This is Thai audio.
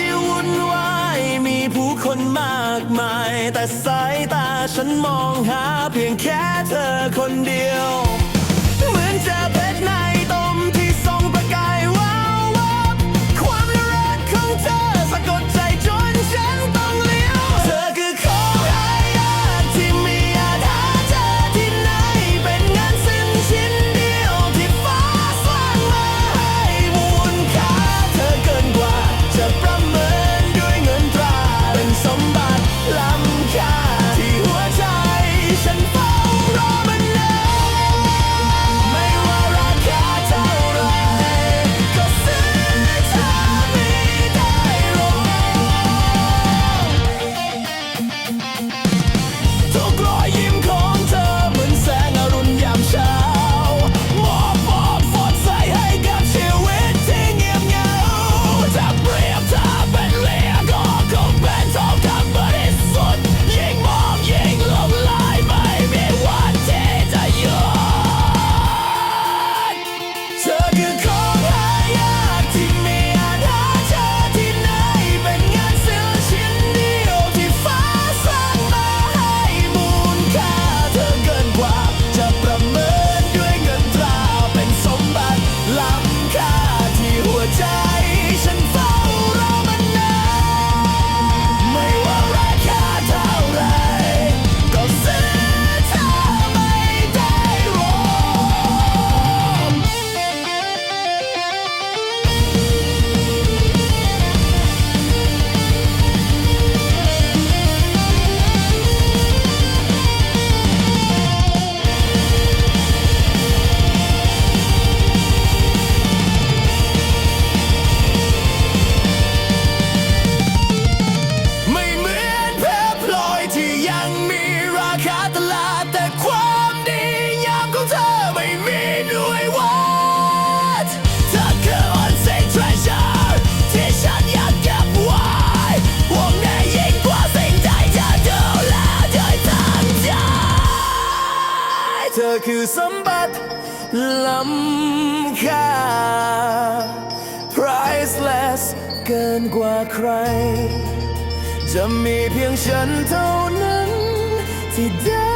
ที่วุ่นวายมีผู้คนมากมาย แต่สายตาฉันมองหาเพียงแค่เธอคนเดียว Don't go. เธอคือสมบัติล้ำค่า priceless เกินกว่าใคร จะมีเพียงฉันเท่านั้นที่ได้